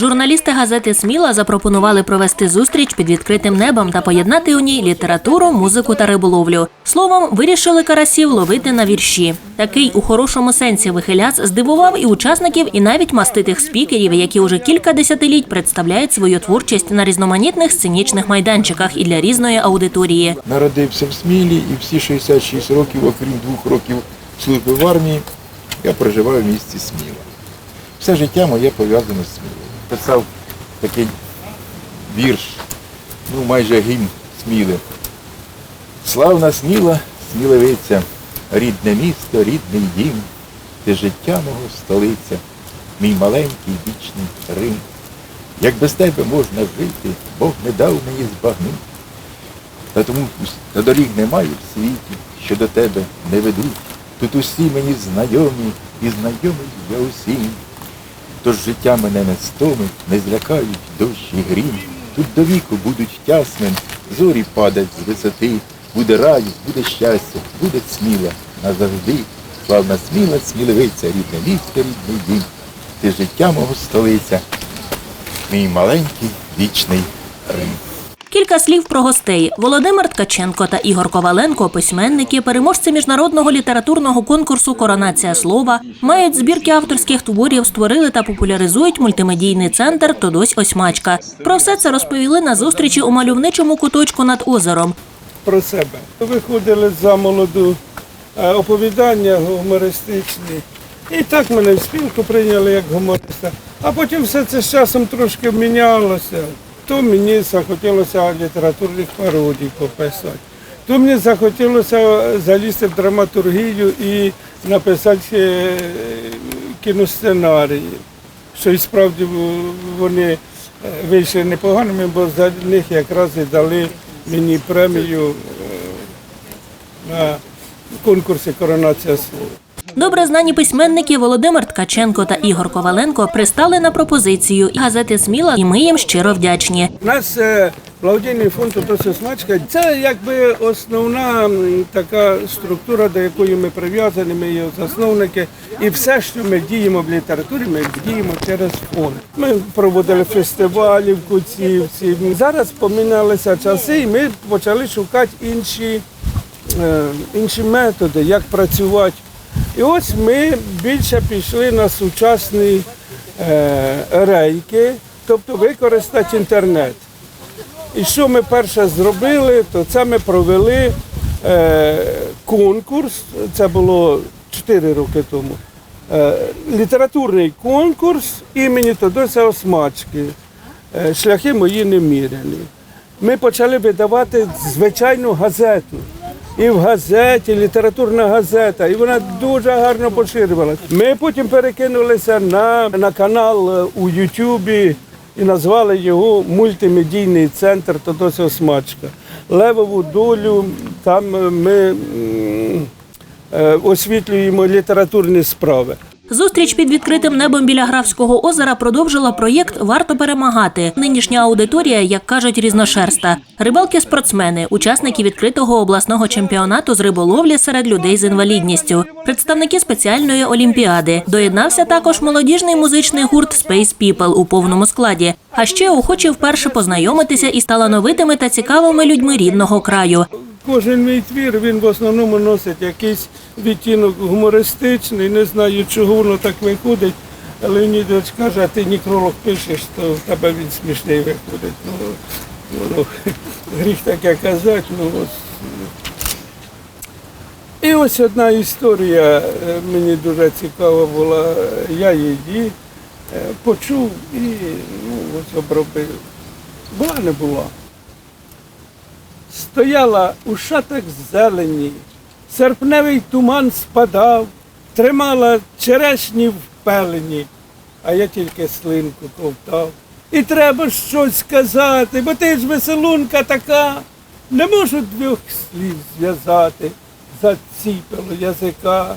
Журналісти газети Сміла запропонували провести зустріч під відкритим небом та поєднати у ній літературу, музику та риболовлю. Словом, вирішили карасів ловити на вірші. Такий у хорошому сенсі вихиляц здивував і учасників, і навіть маститих спікерів, які уже кілька десятиліть представляють свою творчість на різноманітних сценічних майданчиках і для різної аудиторії. Народився в Смілі і всі 66 років, окрім двох років служби в армії, я проживаю в місті Сміла. Все життя моє пов'язане з Смілою. Писав такий вірш, ну майже гімн Сміли. Славна Сміла, сміливиця, рідне місто, рідний дім, ти життя мого столиця, мій маленький вічний Рим. Як без тебе можна жити, Бог не дав мені збагнути. Та тому та доріг немає в світі, що до тебе не ведуть. Тут усі мені знайомі, і знайомий я усім. Тож життя мене не стомить, не злякають дощ і грім. Тут до віку будуть тясним, зорі падать з висоти. Буде рай, буде щастя, буде сміла назавжди. Славна сміла, сміливиця, рідне місце, рідний дім. Ти життя мого столиця, мій маленький вічний Рим. Кілька слів про гостей. Володимир Ткаченко та Ігор Коваленко, письменники, переможці міжнародного літературного конкурсу Коронація слова, мають збірки авторських творів, створили та популяризують мультимедійний центр Тодось Осьмачка. Про все це розповіли на зустрічі у мальовничому куточку над озером. про себе. Виходили за молоду е, оповідання гумористичні. І так мене в спілку прийняли як гумориста. А потім все це з часом трошки мінялося. То мені захотілося літературних пародій пописати. То мені захотілося залізти в драматургію і написати е, кіносценарії. Що і справді вони е, вийшли непоганими, бо за них якраз і дали мені премію е, на конкурсі Коронація слова. Добре знані письменники Володимир Ткаченко та Ігор Коваленко пристали на пропозицію газети Сміла, і ми їм щиро вдячні. У нас е, благодійний фонд «Отося Смачка це якби основна така структура, до якої ми прив'язані, ми є засновники. І все, що ми діємо в літературі, ми діємо через фонд. Ми проводили фестивалі в Куцівці. Зараз помінялися часи, і ми почали шукати інші, е, інші методи, як працювати. І ось ми більше пішли на сучасні е, рейки, тобто використати інтернет. І що ми перше зробили, то це ми провели е, конкурс, це було 4 роки тому. Е, літературний конкурс імені Тодося Осмачки. Е, шляхи мої неміряні. Ми почали видавати звичайну газету. І в газеті, літературна газета, і вона дуже гарно поширювалася. Ми потім перекинулися на, на канал е, у Ютубі і назвали його мультимедійний центр Тодося Осмачка. Левову долю там е, ми е, освітлюємо літературні справи. Зустріч під відкритим небом біля Графського озера продовжила проєкт Варто перемагати. Нинішня аудиторія, як кажуть, різношерста. Рибалки-спортсмени, учасники відкритого обласного чемпіонату з риболовлі серед людей з інвалідністю, представники спеціальної олімпіади. Доєднався також молодіжний музичний гурт Space People у повному складі. А ще охочі вперше познайомитися із талановитими та цікавими людьми рідного краю. Кожен мій твір він в основному носить якийсь відтінок гумористичний, не знаю, чого воно так виходить. Леонідович каже, а ти нікролог пишеш, то в тебе він смішний виходить. Ну, воно, гріх таке казати, ну ось. І ось одна історія е, мені дуже цікава була. Я її е, почув і ну, ось обробив. Була не була стояла у шатах зелені, серпневий туман спадав, тримала черешні в пелені, а я тільки слинку ковтав. І треба щось сказати, бо ти ж веселунка така, не можу двох слів зв'язати, заціпило язика.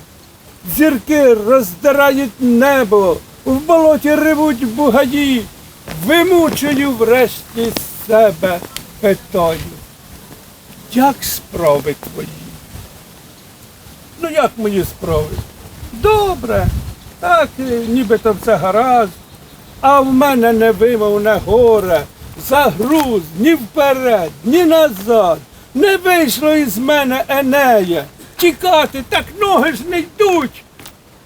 Зірки роздирають небо, в болоті ревуть бугаї, вимучую врешті себе питаю. Як справи твої? Ну як мої справи? Добре. Так, е, нібито все гаразд. А в мене невимовне горе, загруз ні вперед, ні назад. Не вийшло із мене Енея. Тікати, так ноги ж не йдуть.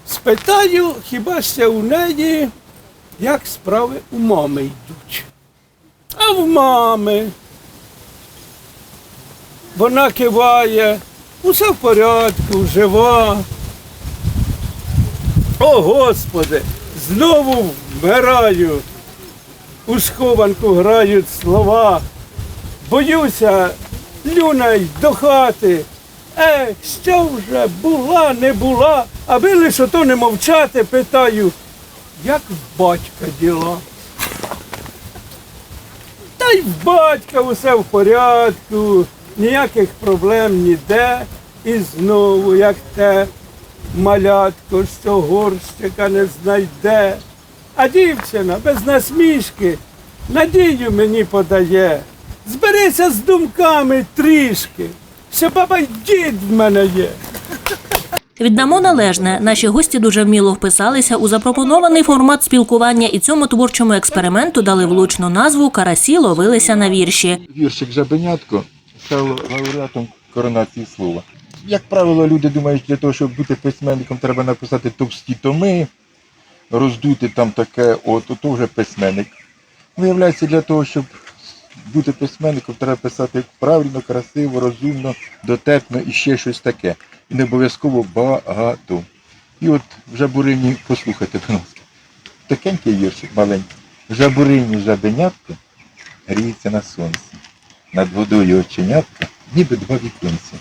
Спитаю, хіба ще у неї, як справи у мами йдуть. А в мами. Вона киває, усе в порядку, жива. О, Господи, знову вмираю. У схованку грають слова. Боюся, люнай до хати. Е, що вже була, не була, аби лише ото не мовчати, питаю, як в батька діла. Та й в батька усе в порядку, ніяких проблем ніде. І знову, як те малятко, що горщика не знайде. А дівчина без насмішки надію мені подає. Зберися з думками трішки, що баба й дід в мене є. Віддамо належне. Наші гості дуже вміло вписалися у запропонований формат спілкування і цьому творчому експерименту дали влучну назву Карасі ловилися на вірші. Віршик Жабенятко став лауреатом коронації слова. Як правило, люди думають, для того, щоб бути письменником, треба написати товсті томи, роздути там таке, от, то вже письменник. Виявляється, для того, щоб бути письменником, треба писати правильно, красиво, розумно, дотепно і ще щось таке. І не обов'язково багато. І от в жабурині, послухайте, будь ласка, такенький віршик маленький. Жабурині жабенятко гріється на сонці. Над водою оченятка, ніби два віконці.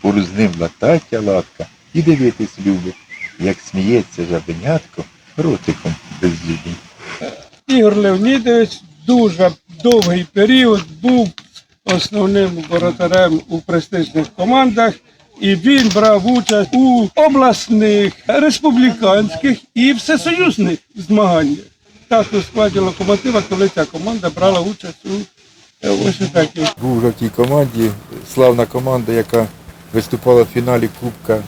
Поруч з ним латаття латка і дивитись любить, як сміється жабенятко ротиком безлюдним. Ігор Леонідович дуже довгий період був основним воротарем у престижних командах, і він брав участь у обласних, республіканських і всесоюзних змаганнях. Так у складі локомотива, коли ця команда брала участь у ось. Був вже в тій команді, славна команда, яка виступала в фіналі Кубка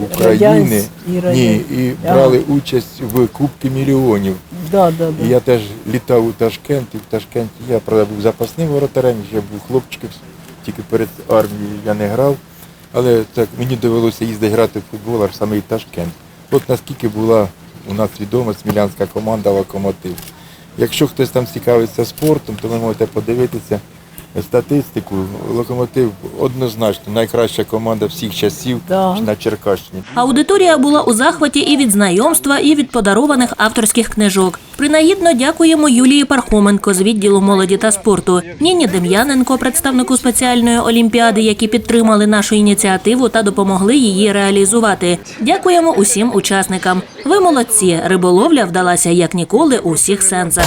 України. Ні, і брали участь в Кубки мільйонів. Да, да, да. І я теж літав у Ташкент, і в Ташкенті я правда був запасним воротарем, ще був хлопчиком, тільки перед армією я не грав. Але так мені довелося їздити грати в футбол аж саме в Ташкент. От наскільки була у нас відома смілянська команда Локомотив. Якщо хтось там цікавиться спортом, то ви можете подивитися статистику. Локомотив однозначно найкраща команда всіх часів Да. на Черкащині. Аудиторія була у захваті і від знайомства, і від подарованих авторських книжок. Принагідно дякуємо Юлії Пархоменко з відділу молоді та спорту, Ніні Дем'яненко, представнику спеціальної олімпіади, які підтримали нашу ініціативу та допомогли її реалізувати. Дякуємо усім учасникам. Ви молодці. Риболовля вдалася як ніколи у всіх сенсах.